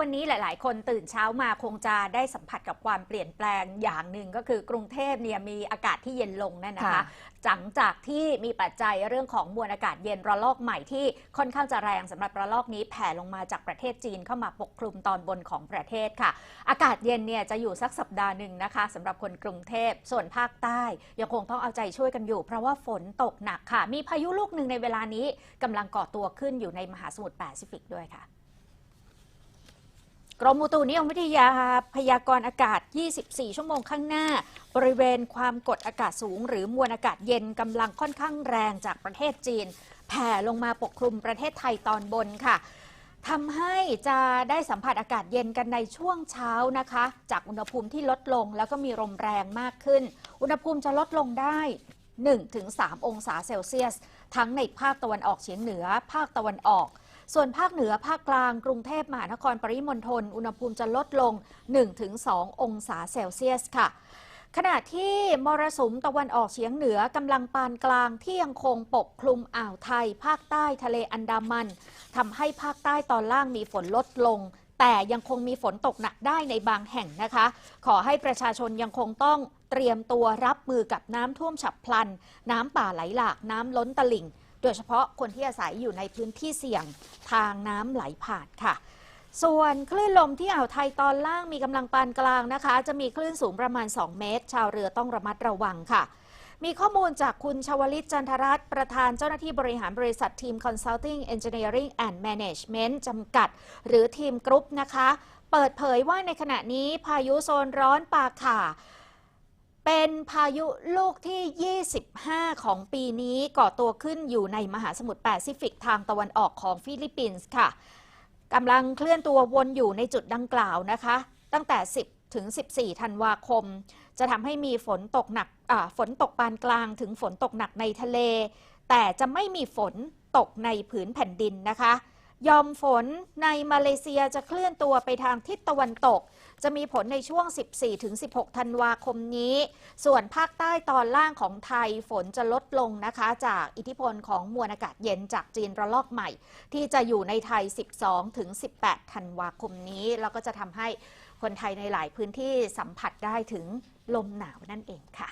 วันนี้หลาย ๆ คนตื่นเช้ามาคงจะได้สัมผัสกับความเปลี่ยนแปลงอย่างหนึ่งก็คือกรุงเทพเนี่ยมีอากาศที่เย็นลงนั่นนะคะค่ะหลังจากที่มีปัจจัยเรื่องของมวลอากาศเย็นระลอกใหม่ที่ค่อนข้างจะแรงสำหรับระลอกนี้แผ่ลงมาจากประเทศจีนเข้ามาปกคลุมตอนบนของประเทศค่ะ อากาศเย็นเนี่ยจะอยู่สักสัปดาห์หนึ่งนะคะสำหรับคนกรุงเทพส่วนภาคใต้ยังคงต้องเอาใจช่วยกันอยู่ เพราะว่าฝนตกหนักค่ะ มีพายุลูกหนึ่งในเวลานี้กำลังก่อตัวขึ้นอยู่ในมหาสมุทรแปซิฟิกด้วยค่ะ กรมอุตุนิยมวิทยาพยากรณ์อากาศ 24 ชั่วโมงข้างหน้า บริเวณความกดอากาศสูง หรือมวลอากาศเย็นกำลังค่อนข้างแรงจากประเทศจีน แผ่ลงมาปกคลุมประเทศไทยตอนบนค่ะทำให้จะได้สัมผัสอากาศเย็นกันในช่วงเช้านะคะ จากอุณหภูมิที่ลดลงแล้วก็มีลมแรงมากขึ้น อุณหภูมิจะลดลงได้ 1-3 องศาเซลเซียส ทั้งในภาคตะวันออกเฉียงเหนือ ภาคตะวันออก ส่วนภาคเหนือภาคกลางกรุงเทพมหานครปริมณฑลอุณหภูมิจะลดลง 1-2 องศาเซลเซียสค่ะขณะที่มรสุมตะวันออกเฉียงเหนือกำลังปานกลางที่ยังคงปกคลุมอ่าวไทย ภาคใต้ทะเลอันดามันทำให้ภาคใต้ตอนล่างมีฝนลดลง แต่ยังคงมีฝนตกหนักได้ในบางแห่งนะคะ ขอให้ประชาชนยังคงต้องเตรียมตัวรับมือกับน้ำท่วมฉับพลัน น้ำป่าไหลหลากน้ำล้นตลิ่ง โดยเฉพาะคนที่อาศัยอยู่ในพื้นที่เสี่ยงทางน้ำไหลผ่านค่ะ ส่วนคลื่นลมที่อ่าวไทยตอนล่างมีกำลังปานกลางนะคะ จะมีคลื่นสูงประมาณ 2 เมตร ชาวเรือต้องระมัดระวังค่ะมีข้อมูลจากคุณชวลิตจันทรัตน์ประธานเจ้าหน้าที่บริหารบริษัททีม Consulting Engineering and Management จำกัด หรือทีมกรุ๊ปนะคะ เปิดเผยว่าในขณะนี้พายุโซนร้อนปาข่า เป็นพายุลูกที่ 25 ของปีนี้ก่อตัวขึ้นอยู่ในมหาสมุทรแปซิฟิกทางตะวันออกของฟิลิปปินส์ค่ะกำลังเคลื่อนตัววนอยู่ในจุดดังกล่าวนะคะ ตั้งแต่ 10 ถึง 14 ธันวาคม จะทำให้มีฝนตกหนักฝนตกปานกลางถึงฝนตกหนักในทะเล แต่จะไม่มีฝนตกในผืนแผ่นดินนะคะ ยอมฝนในมาเลเซียจะเคลื่อนตัวไปทางทิศตะวันตก จะมีผลในช่วง 14-16 ธันวาคมนี้ ส่วนภาคใต้ตอนล่างของไทยฝนจะลดลงนะคะ จากอิทธิพลของมวลอากาศเย็นจากจีนระลอกใหม่ ที่จะอยู่ในไทย 12-18 ธันวาคมนี้ แล้วก็จะทำให้คนไทยในหลายพื้นที่สัมผัสได้ถึงลมหนาวนั่นเองค่ะ